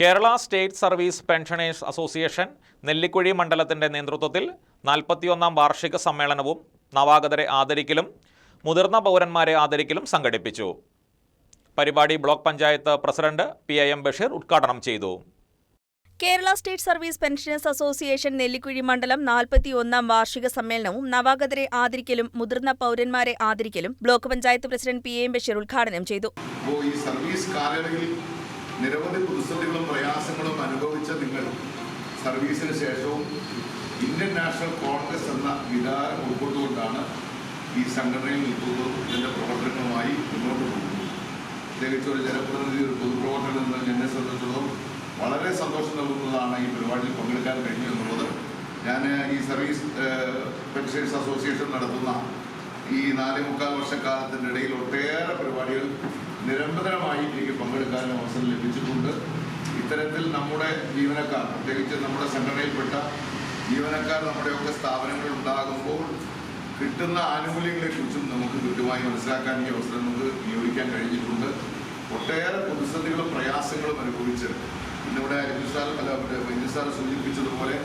Kerala state service pensioners association Nellikuzhi മണ്ഡലത്തിന്റെ നേതൃത്വത്തിൽ നാൽപ്പത്തിയൊന്നാം വാർഷിക സമ്മേളനവും നവാഗതരെ ആദരിക്കലും മുതിർന്ന പൗരന്മാരെ ആദരിക്കലും സംഘടിപ്പിച്ചു. പരിപാടി block panchayat president P I M Basheer ഉദ്ഘാടനം ചെയ്തു. Kerala state service pensioners association Nellikuzhi മണ്ഡലം നാൽപ്പത്തിയൊന്നാം വാർഷിക സമ്മേളനവും നവാഗതരെ ആദരിക്കലും മുതിർന്ന പൗരന്മാരെ ആദരിക്കലും block panchayat president P M Basheer ഉദ്ഘാടനം ചെയ്തു. ഈ സർവീസ് കാലയളവിൽ നിരവധി പ്രതിസന്ധികളും പ്രയാസങ്ങളും അനുഭവിച്ച നിങ്ങൾ സർവീസിന് ശേഷവും ഇന്ത്യൻ നാഷണൽ കോൺഗ്രസ് എന്ന വികാരം ഉൾക്കൊണ്ടുകൊണ്ടാണ് ഈ സംഘടനയിൽ നിൽക്കുന്നതും. ഇതിന്റെ പ്രവർത്തനങ്ങളുമായി മുന്നോട്ട് പോകുന്നത് പ്രത്യേകിച്ച് ഒരു ജനപ്രതിനിധി ഒരു പൊതുപ്രവർത്തകൻ എന്ന എന്നെ സംബന്ധിച്ചിടത്തോളം വളരെ സന്തോഷം നൽകുന്നതാണ് ഈ പരിപാടിയിൽ പങ്കെടുക്കാൻ കഴിഞ്ഞു എന്നുള്ളത്. ഞാൻ ഈ സർവീസ് പെൻഷൻസ് അസോസിയേഷൻ നടത്തുന്ന ഈ നാലേ മുക്കാൽ വർഷക്കാലത്തിന്റെ ഇടയിൽ ഒട്ടേറെ പരിപാടികൾ നിരന്തരമായി എനിക്ക് ഇത്തരത്തിൽ നമ്മുടെ ജീവനക്കാർ പ്രത്യേകിച്ച് നമ്മുടെ സംഘടനയിൽപ്പെട്ട ജീവനക്കാർ നമ്മുടെയൊക്കെ സ്ഥാപനങ്ങൾ ഉണ്ടാകുമ്പോൾ കിട്ടുന്ന ആനുകൂല്യങ്ങളെക്കുറിച്ചും നമുക്ക് കൃത്യമായി മനസ്സിലാക്കാൻ ഈ അവസരം നമുക്ക് നിയോഗിക്കാൻ കഴിഞ്ഞിട്ടുണ്ട്. ഒട്ടേറെ പ്രതിസന്ധികളും പ്രയാസങ്ങളും അനുഭവിച്ച് ഇന്നിവിടെ അരിജു സാർ അല്ല വൈദ്യസാർ സൂചിപ്പിച്ചതുപോലെ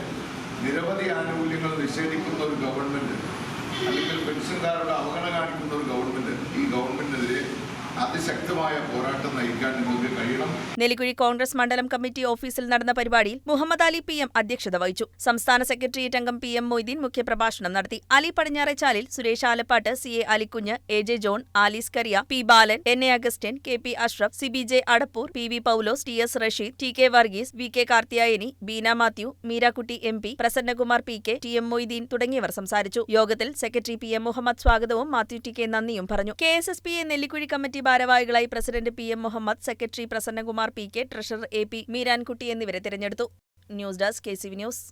നിരവധി ആനുകൂല്യങ്ങൾ നിഷേധിക്കുന്ന ഒരു ഗവൺമെന്റ് അല്ലെങ്കിൽ പെൻഷൻകാരുടെ അവഗണന കാണിക്കുന്ന ഒരു ഗവൺമെന്റ് ഈ ഗവൺമെന്റിനെതിരെ അതിശക്തമായ പോരാട്ടം നയിക്കാൻ നിങ്ങൾക്ക് കഴിയണം. നെല്ലിക്കുഴി കോൺഗ്രസ് മണ്ഡലം കമ്മിറ്റി ഓഫീസിൽ നടന്ന പരിപാടിയിൽ മുഹമ്മദ് അലി പി എം അധ്യക്ഷത വഹിച്ചു. സംസ്ഥാന സെക്രട്ടേറിയറ്റ് അംഗം പി എം മൊയ്തീൻ മുഖ്യപ്രഭാഷണം നടത്തി. Ali Padinjarechalil Suresh Alappatt C A Alikunju A J John Alice Kariya P Balan N A Augustine K P Ashraf C B J Adappur P V Paulose T S Rasheed T K Varghese V K Karthiyayani Beena Mathew Meerakutty M P Prasannakumar P K T M Moideen തുടങ്ങിയവർ സംസാരിച്ചു. യോഗത്തിൽ secretary P M Muhammad സ്വാഗതവും Mathew T K നന്ദിയും പറഞ്ഞു. K S S P A Nellikuzhi committee ഭാരവാഹികളായി president P M Muhammad secretary Prasannakumar P K treasurer A P Meerankutty എന്നിവരെ തിരഞ്ഞെടുത്തു. News desk K C V news.